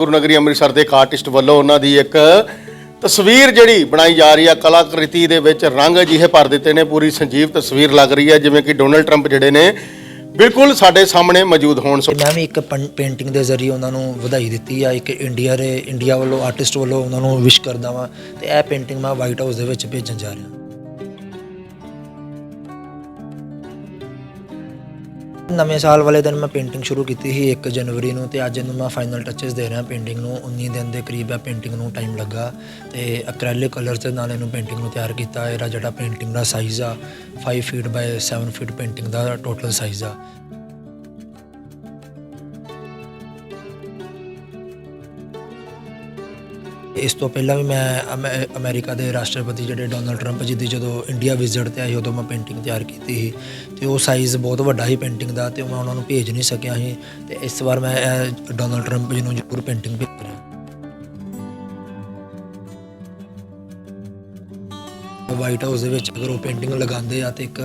ਗੁਰੂ ਨਗਰੀ ਅੰਮ੍ਰਿਤਸਰ ਦੇ ਇੱਕ ਆਰਟਿਸਟ ਵੱਲੋਂ ਉਹਨਾਂ ਦੀ ਇੱਕ ਤਸਵੀਰ ਜਿਹੜੀ ਬਣਾਈ ਜਾ ਰਹੀ ਆ, ਕਲਾਕ੍ਰਿਤੀ ਦੇ ਵਿੱਚ ਰੰਗ ਅਜਿਹੇ ਭਰ ਦਿੱਤੇ ਨੇ, ਪੂਰੀ ਸੰਜੀਵ ਤਸਵੀਰ ਲੱਗ ਰਹੀ ਹੈ ਜਿਵੇਂ ਕਿ ਡੋਨਲਡ ਟਰੰਪ ਜਿਹੜੇ ਨੇ ਬਿਲਕੁਲ ਸਾਡੇ ਸਾਹਮਣੇ ਮੌਜੂਦ ਹੋਣ ਸੋ ਮੈਂ ਵੀ ਇੱਕ ਪੇਂਟਿੰਗ ਦੇ ਜ਼ਰੀਏ ਉਹਨਾਂ ਨੂੰ ਵਧਾਈ ਦਿੱਤੀ ਆ, ਇੱਕ ਇੰਡੀਆ ਦੇ ਇੰਡੀਆ ਵੱਲੋਂ ਆਰਟਿਸਟ ਵੱਲੋਂ ਉਹਨਾਂ ਨੂੰ ਵਿਸ਼ ਕਰਦਾ ਵਾਂ ਤੇ ਇਹ ਪੇਂਟਿੰਗ ਮੈਂ ਵਾਈਟ ਹਾਊਸ ਦੇ ਵਿੱਚ ਭੇਜਣ ਜਾ ਰਿਹਾ। ਨਵੇਂ ਸਾਲ ਵਾਲੇ ਦਿਨ ਮੈਂ ਪੇਂਟਿੰਗ ਸ਼ੁਰੂ ਕੀਤੀ ਸੀ 1 ਜਨਵਰੀ ਨੂੰ ਤੇ ਅੱਜ ਇਹਨੂੰ ਮੈਂ ਫਾਈਨਲ ਟੱਚਸ ਦੇ ਰਿਹਾ ਪੇਂਟਿੰਗ ਨੂੰ। 19 ਦਿਨ ਦੇ ਕਰੀਬ ਆ ਪੇਂਟਿੰਗ ਨੂੰ ਟਾਈਮ ਲੱਗਾ ਤੇ ਅਕ੍ਰੈਲਿਕ ਕਲਰਸ ਦੇ ਨਾਲ ਇਹਨੂੰ ਪੇਂਟਿੰਗ ਨੂੰ ਤਿਆਰ ਕੀਤਾ। ਇਹਦਾ ਜਿਹੜਾ ਪੇਂਟਿੰਗ ਦਾ ਸਾਈਜ਼ ਆ 5 ਫੀਟ ਬਾਈ 7 ਫੀਟ ਪੇਂਟਿੰਗ ਦਾ ਟੋਟਲ ਸਾਈਜ਼ ਆ। ਇਸ ਤੋਂ ਪਹਿਲਾਂ ਵੀ ਮੈਂ ਅਮੈ- ਅਮਰੀਕਾ ਦੇ ਰਾਸ਼ਟਰਪਤੀ ਜਿਹੜੇ ਡੋਨਲਡ ਟਰੰਪ ਜੀ ਦੀ ਜਦੋਂ ਇੰਡੀਆ ਵਿਜ਼ਿਟ ਤੇ ਆਏ ਉਦੋਂ ਮੈਂ ਪੇਂਟਿੰਗ ਤਿਆਰ ਕੀਤੀ ਸੀ। ਤੇ ਉਹ ਸਾਈਜ਼ ਬਹੁਤ ਵੱਡਾ ਸੀ ਪੇਂਟਿੰਗ ਦਾ ਤੇ ਮੈਂ ਉਹਨਾਂ ਨੂੰ ਭੇਜ ਨਹੀਂ ਸਕਿਆ ਸੀ। ਤੇ ਇਸ ਵਾਰ ਮੈਂ ਇਹ ਡੋਨਲਡ ਟਰੰਪ ਜੀ ਨੂੰ ਜ਼ਰੂਰ ਪੇਂਟਿੰਗ ਭੇਜ ਰਿਹਾ। ਵਾਈਟ ਹਾਊਸ ਦੇ ਵਿੱਚ ਅਗਰ ਉਹ ਪੇਂਟਿੰਗ ਲਗਾਉਂਦੇ ਆ ਤੇ ਇੱਕ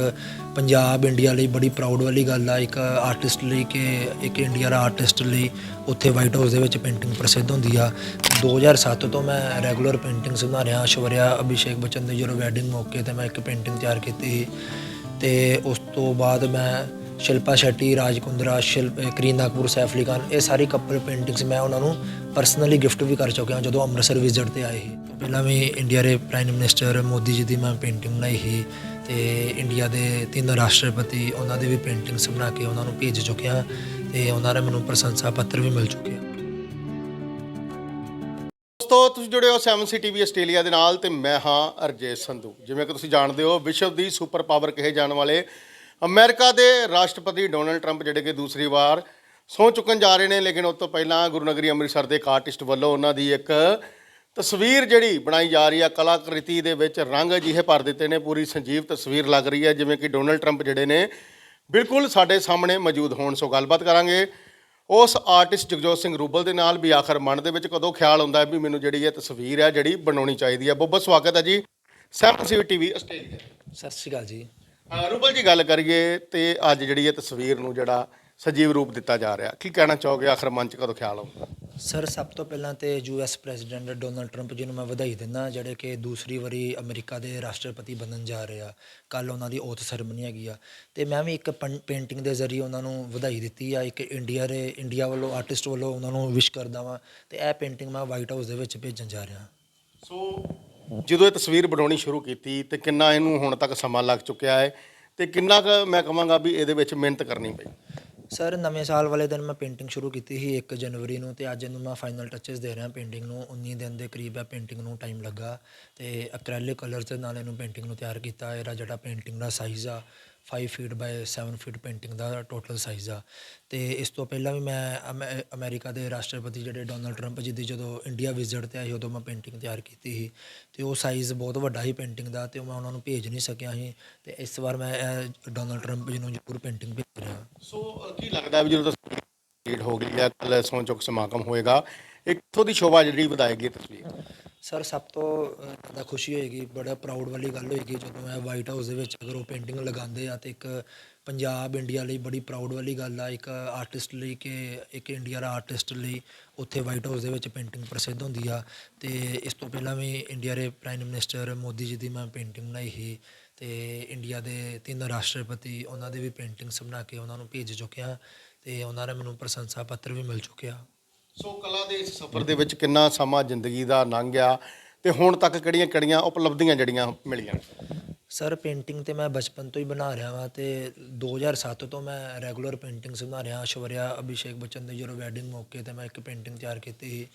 ਪੰਜਾਬ ਇੰਡੀਆ ਲਈ ਬੜੀ ਪ੍ਰਾਊਡ ਵਾਲੀ ਗੱਲ ਆ, ਇੱਕ ਆਰਟਿਸਟ ਲਈ ਕਿ ਇੱਕ ਇੰਡੀਆ ਦਾ ਆਰਟਿਸਟ ਲਈ ਉੱਥੇ ਵਾਈਟ ਹਾਊਸ ਦੇ ਵਿੱਚ ਪੇਂਟਿੰਗ ਪ੍ਰਸਿੱਧ ਹੁੰਦੀ ਆ। 2007 ਤੋਂ ਮੈਂ ਰੈਗੂਲਰ ਪੇਂਟਿੰਗਸ ਬਣਾ ਰਿਹਾ ਐਸ਼ਵਰਿਆ ਅਭਿਸ਼ੇਕ ਬੱਚਨ ਦੀ ਜਦੋਂ ਵੈਡਿੰਗ ਮੌਕੇ ਤੇ ਮੈਂ ਇੱਕ ਪੇਂਟਿੰਗ ਤਿਆਰ ਕੀਤੀ ਸੀ ਤੇ ਉਸ ਤੋਂ ਬਾਅਦ ਮੈਂ ਸ਼ਿਲਪਾ ਸ਼ੈਟੀ ਰਾਜ ਕੁੰਦਰਾ ਸ਼ਿਲਪ, ਅਹ ਕਰੀਨਾ ਕਪੂਰ ਸੈਫ ਅਲੀ ਖਾਨ ਇਹ ਸਾਰੀ ਕਪਲ ਪੇਂਟਿੰਗਸ ਮੈਂ ਉਹਨਾਂ ਨੂੰ ਪਰਸਨਲੀ ਗਿਫਟ ਵੀ ਕਰ ਚੁੱਕਿਆ ਜਦੋਂ ਅੰਮ੍ਰਿਤਸਰ ਵਿਜ਼ਿਟ ਤੇ ਆਏ ਸੀ। ਪਹਿਲਾਂ ਵੀ ਇੰਡੀਆ ਦੇ ਪ੍ਰਾਈਮ ਮਿਨਿਸਟਰ ਮੋਦੀ ਜੀ ਦੀ ਮੈਂ ਪੇਂਟਿੰਗ ਬਣਾਈ ਸੀ ਤੇ ਇੰਡੀਆ ਦੇ ਤਿੰਨ ਰਾਸ਼ਟਰਪਤੀ ਉਹਨਾਂ ਦੀ ਵੀ ਪੇਂਟਿੰਗਸ ਬਣਾ ਕੇ ਉਹਨਾਂ ਨੂੰ ਭੇਜ ਚੁੱਕਿਆ ਤੇ ਉਹਨਾਂ ਦਾ ਮੈਨੂੰ ਪ੍ਰਸ਼ੰਸਾ ਪੱਤਰ ਵੀ ਮਿਲ ਚੁੱਕਿਆ ਦੋਸਤੋ, ਤੁਸੀਂ ਜੁੜੇ ਹੋ 7 ਟੀਵੀ ਆਸਟ੍ਰੇਲੀਆ ਦੇ ਨਾਲ ਤੇ ਮੈਂ ਹਾਂ ਅਰਜੇ ਸੰਧੂ। ਜਿਵੇਂ ਕਿ ਤੁਸੀਂ ਜਾਣਦੇ ਹੋ, ਵਿਸ਼ਵ ਦੀ ਸੁਪਰ ਪਾਵਰ ਕਹੇ ਜਾਣ ਵਾਲੇ ਅਮਰੀਕਾ ਦੇ ਰਾਸ਼ਟਰਪਤੀ ਡੋਨਲਡ ਟਰੰਪ ਜਿਹੜੇ ਕਿ ਦੂਸਰੀ ਵਾਰ ਸਹੁੰ ਚੁੱਕਣ ਜਾ ਰਹੇ ਨੇ, ਲੇਕਿਨ ਉਸ ਤੋਂ ਪਹਿਲਾਂ ਗੁਰੂ ਨਗਰੀ ਅੰਮ੍ਰਿਤਸਰ ਦੇ ਇੱਕ ਆਰਟਿਸਟ ਵੱਲੋਂ ਉਹਨਾਂ ਦੀ ਇੱਕ ਤਸਵੀਰ ਜਿਹੜੀ ਬਣਾਈ ਜਾ ਰਹੀ ਹੈ ਕਲਾਕ੍ਰਿਤੀ ਦੇ ਵਿੱਚ ਰੰਗ ਅਜਿਹੇ ਭਰ ਦਿੱਤੇ ਨੇ, ਪੂਰੀ ਸੰਜੀਵ ਤਸਵੀਰ ਲੱਗ ਰਹੀ ਹੈ, ਜਿਵੇਂ ਕਿ ਡੋਨਲਡ ਟਰੰਪ ਜਿਹੜੇ ਨੇ ਬਿਲਕੁਲ ਸਾਡੇ ਸਾਹਮਣੇ ਮੌਜੂਦ ਹੋਣ ਸੋ ਗੱਲਬਾਤ ਕਰਾਂਗੇ। ਉਸ ਆਰਟਿਸਟ ਜਗਜੋਤ ਸਿੰਘ ਰੂਬਲ ਦੇ ਨਾਲ ਵੀ ਆਖਰ ਮਨ ਦੇ ਵਿੱਚ ਕਦੋਂ ਖਿਆਲ ਆਉਂਦਾ ਹੈ ਵੀ ਮੈਨੂੰ ਜਿਹੜੀ ਇਹ ਤਸਵੀਰ ਹੈ, ਜਿਹੜੀ ਬਣਾਉਣੀ ਚਾਹੀਦੀ ਹੈ? ਬਹੁਤ ਬਹੁਤ ਸਵਾਗਤ ਹੈ ਜੀ। Sam C TV, Australia. ਸਤਿ ਸ਼੍ਰੀ ਅਕਾਲ ਜੀ। ਰੂਬਲ ਜੀ ਗੱਲ ਕਰੀਏ ਤੇ ਅੱਜ ਜਿਹੜੀ ਇਹ ਤਸਵੀਰ ਨੂੰ ਜਿਹੜਾ ਸਜੀਵ ਰੂਪ ਦਿੱਤਾ ਜਾ ਰਿਹਾ ਕੀ ਕਹਿਣਾ ਚਾਹੋਗੇ? ਆਖਰ ਮਨ ਚ ਕਦੋਂ ਖਿਆਲ ਆਉਂਦਾ ਸਰ ਸਭ ਤੋਂ ਪਹਿਲਾਂ ਤੇ US president Donald Trump ji ਨੂੰ ਮੈਂ ਵਧਾਈ ਦਿੰਦਾ ਜਿਹੜੇ ਕਿ ਦੂਸਰੀ ਵਾਰੀ ਅਮਰੀਕਾ ਦੇ ਰਾਸ਼ਟਰਪਤੀ ਬਣਨ ਜਾ ਰਹੇ ਆ। ਕੱਲ ਉਹਨਾਂ ਦੀ ਓਥ ਸੈਰੇਮਨੀ ਹੈਗੀ ਆ। ਤੇ ਮੈਂ ਵੀ ਇੱਕ ਪੇਂਟਿੰਗ ਦੇ ਜ਼ਰੀਏ ਉਹਨਾਂ ਨੂੰ ਵਧਾਈ ਦਿੱਤੀ ਆ। ਇੱਕ ਇੰਡੀਆ ਦੇ ਇੰਡੀਆ ਵੱਲੋਂ ਆਰਟਿਸਟ ਵੱਲੋਂ ਉਹਨਾਂ ਨੂੰ ਵਿਸ਼ ਕਰਦਾ ਵਾਂ। ਤੇ ਇਹ ਪੇਂਟਿੰਗ ਮੈਂ ਵਾਈਟ ਹਾਊਸ ਦੇ ਵਿੱਚ ਭੇਜਣ ਜਾ ਰਿਹਾ ਸੋ ਜਦੋਂ ਇਹ ਤਸਵੀਰ ਬਣਾਉਣੀ ਸ਼ੁਰੂ ਕੀਤੀ ਤੇ ਕਿੰਨਾ ਇਹਨੂੰ ਹੁਣ ਤੱਕ ਸਮਾਂ ਲੱਗ ਚੁੱਕਿਆ ਹੈ ਤੇ ਕਿੰਨਾ ਕੁ ਮੈਂ ਕਹਾਂਗਾ ਵੀ ਇਹਦੇ ਵਿੱਚ ਮਿਹਨਤ ਕਰਨੀ ਪਈ। ਸਰ, ਨਵੇਂ ਸਾਲ ਵਾਲੇ ਦਿਨ ਮੈਂ ਪੇਂਟਿੰਗ ਸ਼ੁਰੂ ਕੀਤੀ ਸੀ 1 ਜਨਵਰੀ ਨੂੰ ਤੇ ਅੱਜ ਇਹਨੂੰ ਮੈਂ ਫਾਈਨਲ ਟੱਚਸ ਦੇ ਰਿਹਾ ਪੇਂਟਿੰਗ ਨੂੰ। 19 ਦਿਨ ਦੇ ਕਰੀਬ ਹੈ ਪੇਂਟਿੰਗ ਨੂੰ ਟਾਈਮ ਲੱਗਾ ਤੇ ਐਕ੍ਰੈਲਿਕ ਕਲਰਸ ਦੇ ਨਾਲ ਇਹਨੂੰ ਪੇਂਟਿੰਗ ਨੂੰ ਤਿਆਰ ਕੀਤਾ। ਇਹਦਾ ਜਿਹੜਾ ਪੇਂਟਿੰਗ ਦਾ ਸਾਈਜ਼ ਆ 5 ਫੀਟ ਬਾਏ 7 ਫੀਟ ਪੇਂਟਿੰਗ ਦਾ ਟੋਟਲ ਸਾਈਜ਼ ਆ। ਤੇ ਇਸ ਤੋਂ ਪਹਿਲਾਂ ਵੀ ਮੈਂ ਅਮੈ- ਅਮਰੀਕਾ ਦੇ ਰਾਸ਼ਟਰਪਤੀ ਜਿਹੜੇ ਡੋਨਲਡ ਟਰੰਪ ਜੀ ਦੀ ਜਦੋਂ ਇੰਡੀਆ ਵਿਜ਼ਿਟ ਤੇ ਆਏ ਉਦੋਂ ਮੈਂ ਪੇਂਟਿੰਗ ਤਿਆਰ ਕੀਤੀ ਸੀ। ਤੇ ਉਹ ਸਾਈਜ਼ ਬਹੁਤ ਵੱਡਾ ਸੀ ਪੇਂਟਿੰਗ ਦਾ ਤੇ ਮੈਂ ਉਹਨਾਂ ਨੂੰ ਭੇਜ ਨਹੀਂ ਸਕਿਆ ਸੀ। ਤੇ ਇਸ ਵਾਰ ਮੈਂ ਇਹ ਡੋਨਲਡ ਟਰੰਪ ਜੀ ਨੂੰ ਜ਼ਰੂਰ ਪੇਂਟਿੰਗ ਭੇਜ ਰਿਹਾ। ਸੋ ਕੀ ਲੱਗਦਾ ਵੀ ਜਦੋਂ ਤਸਵੀਰ ਹੋ ਗਈ ਹੈ ਕੱਲ ਸੌਂ ਚੁੱਕ ਸਮਾਗਮ ਹੋਏਗਾ ਇੱਥੋਂ ਦੀ ਸ਼ੋਭਾ ਜਿਹੜੀ ਵਧਾਏਗੀ ਤਸਵੀਰ? ਸਰ, ਸਭ ਤੋਂ ਜ਼ਿਆਦਾ ਖੁਸ਼ੀ ਹੋਏਗੀ, ਬੜਾ ਪ੍ਰਾਊਡ ਵਾਲੀ ਗੱਲ ਹੋਏਗੀ ਜਦੋਂ ਇਹ ਵਾਈਟ ਹਾਊਸ ਦੇ ਵਿੱਚ ਅਗਰ ਉਹ ਪੇਂਟਿੰਗ ਲਗਾਉਂਦੇ ਆ ਤੇ ਇੱਕ ਪੰਜਾਬ ਇੰਡੀਆ ਲਈ ਬੜੀ ਪ੍ਰਾਊਡ ਵਾਲੀ ਗੱਲ ਆ, ਇੱਕ ਆਰਟਿਸਟ ਲਈ ਕਿ ਇੱਕ ਇੰਡੀਆ ਦਾ ਆਰਟਿਸਟ ਲਈ ਉੱਥੇ ਵਾਈਟ ਹਾਊਸ ਦੇ ਵਿੱਚ ਪੇਂਟਿੰਗ ਪ੍ਰਸਿੱਧ ਹੁੰਦੀ ਆ। ਤੇ ਇਸ ਤੋਂ ਪਹਿਲਾਂ ਵੀ ਇੰਡੀਆ ਦੇ ਪ੍ਰਾਈਮ ਮਿਨਿਸਟਰ ਮੋਦੀ ਜੀ ਦੀ ਮੈਂ ਪੇਂਟਿੰਗ ਬਣਾਈ ਸੀ ਤੇ ਇੰਡੀਆ ਦੇ ਤਿੰਨ ਰਾਸ਼ਟਰਪਤੀ ਉਹਨਾਂ ਦੇ ਵੀ ਪੇਂਟਿੰਗਸ ਬਣਾ ਕੇ ਉਹਨਾਂ ਨੂੰ ਭੇਜ ਚੁੱਕਿਆ ਤੇ ਉਹਨਾਂ ਦਾ ਮੈਨੂੰ ਪ੍ਰਸ਼ੰਸਾ ਪੱਤਰ ਵੀ ਮਿਲ ਚੁੱਕਿਆ ਸੋ ਕਲਾ ਦੇ ਇਸ ਸਫ਼ਰ ਦੇ ਵਿੱਚ ਕਿੰਨਾ ਸਮਾਂ ਜ਼ਿੰਦਗੀ ਦਾ ਲੰਘ ਗਿਆ ਤੇ ਹੁਣ ਤੱਕ ਕਿਹੜੀਆਂ ਕਿਹੜੀਆਂ ਉਪਲਬਧੀਆਂ ਜਿਹੜੀਆਂ ਮਿਲੀਆਂ? ਸਰ, ਪੇਂਟਿੰਗ ਤੇ ਮੈਂ ਬਚਪਨ ਤੋਂ ਹੀ ਬਣਾ ਰਿਹਾ ਵਾਂ ਤੇ 2007 ਤੋਂ ਮੈਂ ਰੈਗੂਲਰ ਪੇਂਟਿੰਗਸ ਬਣਾ ਰਿਹਾ ਐਸ਼ਵਰਿਆ ਅਭਿਸ਼ੇਕ ਬੱਚਨ ਦੇ ਜਦੋਂ ਵੈਡਿੰਗ ਮੌਕੇ ਤੇ ਮੈਂ ਇੱਕ ਪੇਂਟਿੰਗ ਤਿਆਰ ਕੀਤੀ ਸੀ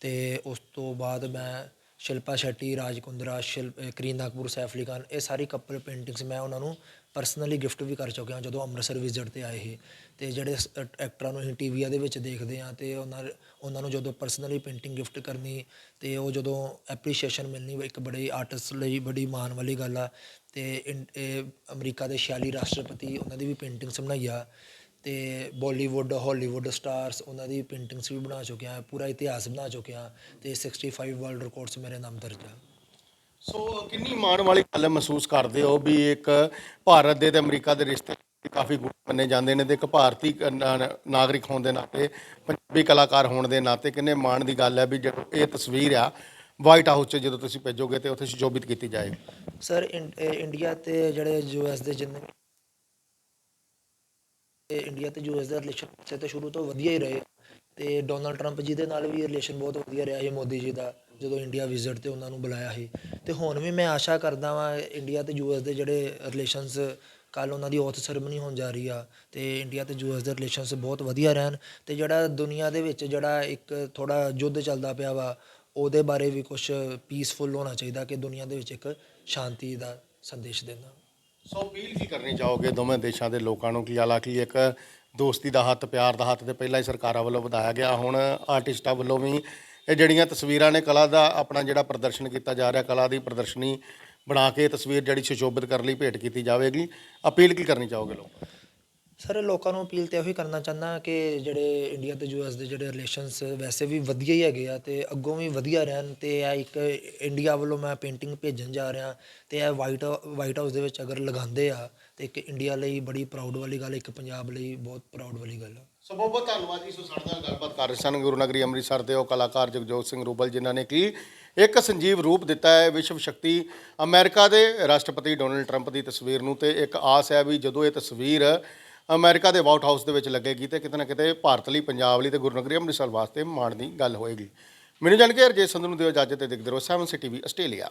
ਤੇ ਉਸ ਤੋਂ ਬਾਅਦ ਮੈਂ ਸ਼ਿਲਪਾ ਸ਼ੈਟੀ, ਰਾਜ ਕੁੰਦਰਾ ਸ਼ਿਲਪ ਕਰੀਨ ਨਾਗਪੁਰ, ਸੈਫ ਅਲੀ ਖਾਨ, ਇਹ ਸਾਰੀ ਕਪਲ ਪੇਂਟਿੰਗਸ ਮੈਂ ਉਹਨਾਂ ਨੂੰ ਪਰਸਨਲੀ ਗਿਫਟ ਵੀ ਕਰ ਚੁੱਕਿਆ ਜਦੋਂ ਅੰਮ੍ਰਿਤਸਰ ਵਿਜ਼ਿਟ ਤੇ ਆਏ ਸੀ ਤੇ ਜਿਹੜੇ ਐਕਟਰਾਂ ਨੂੰ ਅਸੀਂ ਟੀਵੀਆਂ ਦੇ ਵਿੱਚ ਦੇਖਦੇ ਆ ਤੇ ਉਹਨਾਂ ਉਹਨਾਂ ਨੂੰ ਜਦੋਂ ਪਰਸਨਲੀ ਪੇਂਟਿੰਗ ਗਿਫਟ ਕਰਨੀ ਤੇ ਉਹ ਜਦੋਂ ਐਪਰੀਸ਼ੀਏਸ਼ਨ ਮਿਲਣੀ ਇੱਕ ਬੜੇ ਆਰਟਿਸਟ ਲਈ ਬੜੀ ਮਾਣ ਵਾਲੀ ਗੱਲ ਆ। ਤੇ ਇੰ- ਇਹ ਅਮਰੀਕਾ ਦੇ 46 ਰਾਸ਼ਟਰਪਤੀ ਉਹਨਾਂ ਦੀ ਵੀ ਪੇਂਟਿੰਗਸ ਬਣਾਈ ਆ ਤੇ ਬਾਲੀਵੁੱਡ ਹਾਲੀਵੁੱਡ ਸਟਾਰਸ ਉਹਨਾਂ ਦੀ ਪੇਂਟਿੰਗਸ ਵੀ ਬਣਾ ਚੁੱਕਿਆ ਪੂਰਾ ਇਤਿਹਾਸ ਬਣਾ ਚੁੱਕਿਆ ਤੇ 65 ਵਰਲਡ ਰਿਕਾਰਡਸ ਮੇਰੇ ਨਾਮ ਦਰਜ ਆ। ਸੋ ਕਿੰਨੀ ਮਾਣ ਵਾਲੀ ਗੱਲ ਮਹਿਸੂਸ ਕਰਦੇ ਹੋ ਵੀ ਇੱਕ ਭਾਰਤ ਦੇ ਤੇ ਅਮਰੀਕਾ ਦੇ ਰਿਸ਼ਤੇ ਕਾਫੀ ਗੁਣ ਮੰਨੇ ਜਾਂਦੇ ਨੇ ਤੇ ਇੱਕ ਭਾਰਤੀ ਨਾਗਰਿਕ ਹੋਣ ਦੇ ਨਾਤੇ ਪੰਜਾਬੀ ਕਲਾਕਾਰ ਹੋਣ ਦੇ ਨਾਤੇ ਕਿੰਨੇ ਮਾਣ ਦੀ ਗੱਲ ਹੈ ਵੀ ਜਦੋਂ ਇਹ ਤਸਵੀਰ ਆ ਵਾਈਟ ਹਾਊਸ 'ਚ ਜਦੋਂ ਤੁਸੀਂ ਭੇਜੋਗੇ ਤੇ ਉੱਥੇ ਸੁਸ਼ੋਭਿਤ ਕੀਤੀ ਜਾਏਗੀ ਸਰ ਇੰਡੀਆ ਤੇ ਜਿਹੜੇ ਯੂਐਸ ਦੇ ਜਿੰਨੇ ਇਹ ਇੰਡੀਆ ਤੇ ਯੂਐਸ ਦਾ ਰਿਲੇਸ਼ਨ ਸੇ ਤਾਂ ਸ਼ੁਰੂ ਤੋਂ ਵਧੀਆ ਹੀ ਰਹੇ ਤੇ ਡੋਨਲਡ ਟਰੰਪ ਜੀ ਦੇ ਨਾਲ ਵੀ ਰਿਲੇਸ਼ਨ ਬਹੁਤ ਵਧੀਆ ਰਿਹਾ ਸੀ ਮੋਦੀ ਜੀ ਦਾ, ਜਦੋਂ ਇੰਡੀਆ ਵਿਜ਼ਿਟ ਤੇ ਉਹਨਾਂ ਨੂੰ ਬੁਲਾਇਆ ਸੀ। ਤੇ ਹੁਣ ਵੀ ਮੈਂ ਆਸ਼ਾ ਕਰਦਾ ਵਾਂ ਇੰਡੀਆ ਤੇ ਯੂਐਸ ਦੇ ਜਿਹੜੇ ਰਿਲੇਸ਼ਨਸ ਕੱਲ ਉਹਨਾਂ ਦੀ ਔਥ ਸਰਮਨੀ ਹੋਣ ਜਾ ਰਹੀ ਆ ਤੇ ਇੰਡੀਆ ਤੇ ਯੂਐਸ ਦੇ ਰਿਲੇਸ਼ਨਸ ਬਹੁਤ ਵਧੀਆ ਰਹਿਣ ਤੇ ਜਿਹੜਾ ਦੁਨੀਆ ਦੇ ਵਿੱਚ ਜਿਹੜਾ ਇੱਕ ਥੋੜਾ ਯੁੱਧ ਚੱਲਦਾ ਪਿਆ ਵਾ, ਉਹਦੇ ਬਾਰੇ ਵੀ ਕੁਝ ਪੀਸਫੁਲ ਹੋਣਾ ਚਾਹੀਦਾ ਕਿ ਦੁਨੀਆ ਦੇ ਵਿੱਚ ਇੱਕ ਸ਼ਾਂਤੀ ਦਾ ਸੰਦੇਸ਼ ਦੇਣਾ। ਸੋ ਅਪੀਲ ਕੀ ਕਰਨੀ ਚਾਹੋਗੇ ਦੋਵੇਂ ਦੇਸ਼ਾਂ ਦੇ ਲੋਕਾਂ ਨੂੰ? ਕਿ ਹਾਲਾਂਕਿ ਇੱਕ ਦੋਸਤੀ ਦਾ ਹੱਥ, ਪਿਆਰ ਦਾ ਹੱਥ ਤੇ ਪਹਿਲਾਂ ਹੀ ਸਰਕਾਰਾਂ ਵੱਲੋਂ ਵਧਾਇਆ ਗਿਆ, ਹੁਣ ਆਰਟਿਸਟਾਂ ਵੱਲੋਂ ਵੀ ਇਹ ਜਿਹੜੀਆਂ ਤਸਵੀਰਾਂ ਨੇ ਕਲਾ ਦਾ ਆਪਣਾ ਜਿਹੜਾ ਪ੍ਰਦਰਸ਼ਨ ਕੀਤਾ ਜਾ ਰਿਹਾ, ਕਲਾ ਦੀ ਪ੍ਰਦਰਸ਼ਨੀ ਬਣਾ ਕੇ ਇਹ ਤਸਵੀਰ ਜਿਹੜੀ ਸੁਸ਼ੋਭਿਤ ਕਰਨ ਲਈ ਭੇਟ ਕੀਤੀ ਜਾਵੇਗੀ। ਅਪੀਲ ਕੀ ਕਰਨੀ ਚਾਹੋਗੇ ਲੋਕ ਸਰ ਲੋਕਾਂ ਨੂੰ ਅਪੀਲ ਤੇ ਇਹੋ ਹੀ ਕਰਨਾ ਚਾਹੁੰਦਾ ਕਿ ਜਿਹੜੇ ਇੰਡੀਆ ਤੇ ਯੂਐਸ ਦੇ ਜਿਹੜੇ ਰਿਲੇਸ਼ਨਸ ਵੈਸੇ ਵੀ ਵਧੀਆ ਹੀ ਹੈਗੇ ਆ ਤੇ ਅੱਗੋਂ ਵੀ ਵਧੀਆ ਰਹਿਣ ਤੇ ਇਹ ਇੱਕ ਇੰਡੀਆ ਵੱਲੋਂ ਮੈਂ ਪੇਂਟਿੰਗ ਭੇਜਣ ਜਾ ਰਿਹਾ ਤੇ ਇਹ ਵਾਈਟ ਵਾਈਟ ਹਾਊਸ ਦੇ ਵਿੱਚ ਅਗਰ ਲਗਾਉਂਦੇ ਆ ਤੇ ਇੱਕ ਇੰਡੀਆ ਲਈ ਬੜੀ ਪ੍ਰਾਊਡ ਵਾਲੀ ਗੱਲ, ਇੱਕ ਪੰਜਾਬ ਲਈ ਬਹੁਤ ਪ੍ਰਾਊਡ ਵਾਲੀ ਗੱਲ ਆ। ਸੋ ਬਹੁਤ ਬਹੁਤ ਧੰਨਵਾਦ ਜੀ ਸੋ ਸਾਡੇ ਨਾਲ ਗੱਲਬਾਤ ਕਰ ਰਹੇ ਸਨ ਗੁਰੂ ਨਗਰੀ ਅੰਮ੍ਰਿਤਸਰ ਦੇ ਉਹ ਕਲਾਕਾਰ ਜਗਜੋਤ ਸਿੰਘ ਰੂਬਲ, ਜਿਨ੍ਹਾਂ ਨੇ ਕਿ ਇੱਕ ਸੰਜੀਵ ਰੂਪ ਦਿੱਤਾ ਹੈ ਵਿਸ਼ਵ ਸ਼ਕਤੀ ਅਮਰੀਕਾ ਦੇ ਰਾਸ਼ਟਰਪਤੀ ਡੋਨਲਡ ਟਰੰਪ ਦੀ ਤਸਵੀਰ ਨੂੰ ਤੇ ਇੱਕ ਆਸ ਹੈ ਵੀ ਜਦੋਂ ਇਹ ਤਸਵੀਰ ਅਮਰੀਕਾ ਦੇ ਵਾਈਟ ਹਾਊਸ ਦੇ ਵਿੱਚ ਲੱਗੇਗੀ ਤੇ ਕਿਤੇ ਨਾ ਕਿਤੇ ਭਾਰਤ ਲਈ, ਪੰਜਾਬ ਲਈ ਤੇ ਗੁਰੂ ਨਗਰੀ ਅੰਮ੍ਰਿਤਸਰ ਵਾਸਤੇ ਮਾਣ ਦੀ ਗੱਲ ਹੋਏਗੀ। ਮੈਨੂੰ ਜਾਣ ਕੇ ਅਰਜੇ ਸੰਧੂ ਨੂੰ ਦਿਓ ਇਜਾਜ਼ਤ ਤੇ ਦੇਖਦੇ ਰਹੋ 7 ਸਿਟੀ ਵੀ ਆਸਟ੍ਰੇਲੀਆ।